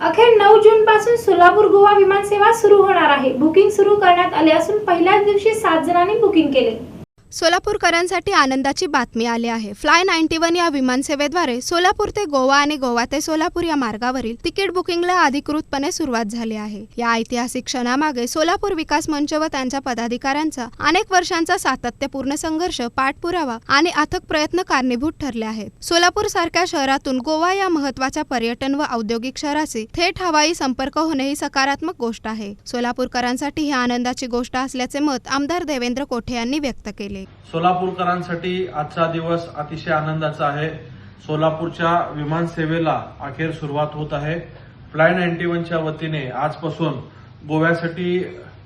अखेर नऊ जून पासून सोलापूर गोवा विमानसेवा सुरू होणार आहे. बुकिंग सुरू करण्यात आले असून पहिल्याच दिवशी सात जणांनी बुकिंग केले. सोलापूरकरांसाठी आनंदाची बातमी आली आहे. फ्लाय नाईन्टी वन या विमानसेवेद्वारे सोलापूर ते गोवा आणि गोवा ते सोलापूर या मार्गावरील तिकीट बुकिंगला अधिकृतपणे सुरुवात झाली आहे. या ऐतिहासिक क्षणामागे सोलापूर विकास मंच व त्यांच्या पदाधिकाऱ्यांचा अनेक वर्षांचा सातत्यपूर्ण संघर्ष पाठपुरावा आणि अथक प्रयत्न कारणीभूत ठरले आहेत. सोलापूर सारख्या शहरातून गोवा या महत्त्वाच्या पर्यटन व औद्योगिक शहराचे थेट हवाई संपर्क होणे ही सकारात्मक गोष्ट आहे. सोलापूरकरांसाठी ही आनंदाची गोष्ट असल्याचे मत आमदार देवेंद्र कोठे यांनी व्यक्त केले. सोलापूरकरांसाठी आजचा दिवस अतिशय आनंदाचा आहे. सोलापूरच्या विमानसेवेला अखेर सुरुवात होत आहे. फ्लाय नाईन्टी वनच्या वतीने आजपासून गोव्यासाठी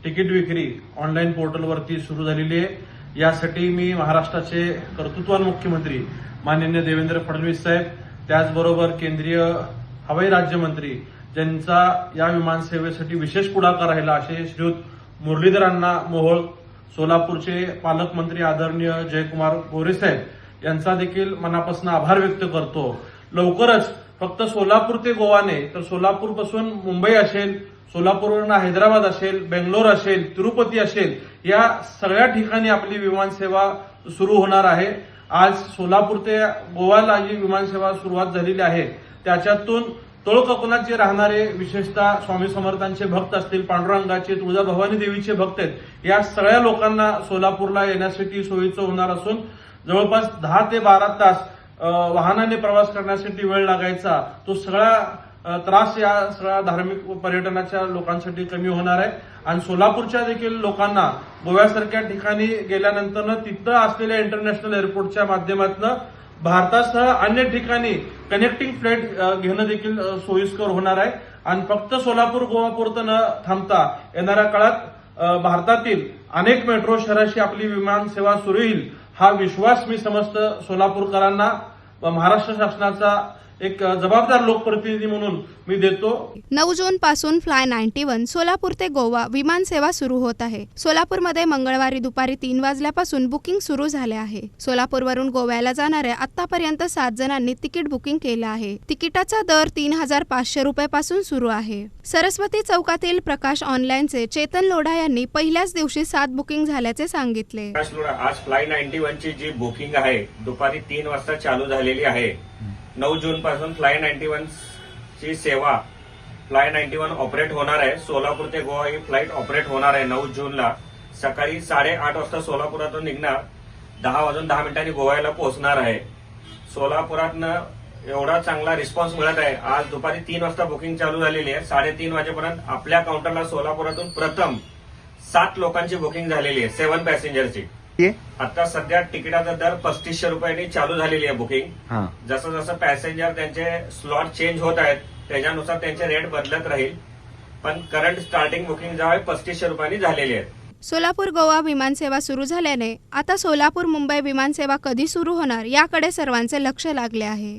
तिकीट विक्री ऑनलाईन पोर्टलवरती सुरू झालेली आहे. यासाठी मी महाराष्ट्राचे कर्तृत्वान मुख्यमंत्री माननीय देवेंद्र फडणवीस साहेब त्याचबरोबर केंद्रीय हवाई राज्यमंत्री ज्यांचा या विमानसेवेसाठी विशेष पुढाकार राहिला असे श्रीयुत मुरलीधरांना मोहोळ सोलापूरचे पालकमंत्री आदरणीय जयकुमार गोरेसाहेब यांचा देखील मनापासून आभार व्यक्त करतो. लवकरच फक्त सोलापूर ते गोवाने तर सोलापूरपासून मुंबई असेल सोलापूरवरून हैदराबाद असेल बेंगलोर असेल तिरुपती असेल या सगळ्या ठिकाणी आपली विमानसेवा सुरू होणार आहे. आज सोलापूर ते गोवाला जी विमानसेवा सुरुवात झालेली आहे त्याच्यातून तळकोकणात जे राहणारे विशेषतः स्वामी समर्थांचे भक्त असतील पांडुरंगाचे तुळजाभवानी देवीचे भक्त आहेत या सगळ्या लोकांना सोलापूरला येण्यासाठी सोयीचं होणार असून जवळपास दहा ते बारा तास वाहनाने प्रवास करण्यासाठी वेळ लागायचा तो सगळा त्रास या सगळ्या धार्मिक पर्यटनाच्या लोकांसाठी कमी होणार आहे. आणि सोलापूरच्या देखील लोकांना गोव्यासारख्या ठिकाणी गेल्यानंतर तिथं असलेल्या इंटरनॅशनल एअरपोर्टच्या माध्यमातून भारतासह अन्य ठिकाणी कनेक्टिंग फ्लाईट घेणं देखील सोयीस्कर होणार आहे. आणि फक्त सोलापूर गोवापुरतं न थांबता येणाऱ्या काळात भारतातील अनेक मेट्रो शहराशी आपली विमान सेवा सुरू येईल हा विश्वास मी समस्त सोलापूरकरांना महाराष्ट्र शासनाचा एक जबाबदार लोकप्रतिनिधी म्हणून मी देतो. नऊ जून पासून फ्लाय नाईन्टी वन सोलापूर ते गोवा विमान सेवा सुरू होत आहे. सोलापूरमध्ये मंगळवारी दुपारी तीन वाजल्यापासून बुकिंग सुरू झाले आहे. सोलापूरवरून गोव्याला जाणाऱ्या आतापर्यंत सात जणांनी तिकीट बुकिंग केलं आहे. तिकिटाचा दर तीन हजार पाचशे रुपये पासून सुरू आहे. सरस्वती चौकातील प्रकाश ऑनलाईनचे चेतन लोढा यांनी पहिल्याच दिवशी सात बुकिंग झाल्याचे सांगितले. प्रकाश लोढा, आज फ्लाय नाईन्टी वन ची जी बुकिंग आहे दुपारी तीन वाजता चालू झालेली आहे. नऊ जून पासून फ्लाय नाईन्टी वन ची सेवा फ्लाय नाईन्टी वन ऑपरेट होणार आहे. सोलापूर ते गोवा ही फ्लाईट ऑपरेट होणार आहे नऊ जूनला. सकाळी साडेआठ वाजता सोलापुरातून निघणार. दहा वाजून दहा मिनिटांनी गोव्याला पोहोचणार आहे. सोलापुरातनं एवढा चांगला रिस्पॉन्स मिळत आहे. आज दुपारी तीन वाजता बुकिंग चालू झालेली आहे. साडेतीन वाजेपर्यंत आपल्या काउंटरला सोलापुरातून प्रथम सात लोकांची बुकिंग झालेली आहे. सेवन पॅसेंजरची. आता सध्या तिकिटाचा दर पस्तीसशे रुपयांनी चालू झालेली आहे बुकिंग हा. जसं जसं पॅसेंजर त्यांचे स्लॉट चेंज होत आहेत त्याच्यानुसार त्यांचे रेट बदलत राहील. पण करंट स्टार्टिंग बुकिंग जो आहे पस्तीसशे रुपयांनी झालेली आहे. सोलापूर गोवा विमानसेवा सुरू झाल्याने आता सोलापूर मुंबई विमानसेवा कधी सुरू होणार याकडे सर्वांचे लक्ष लागले आहे.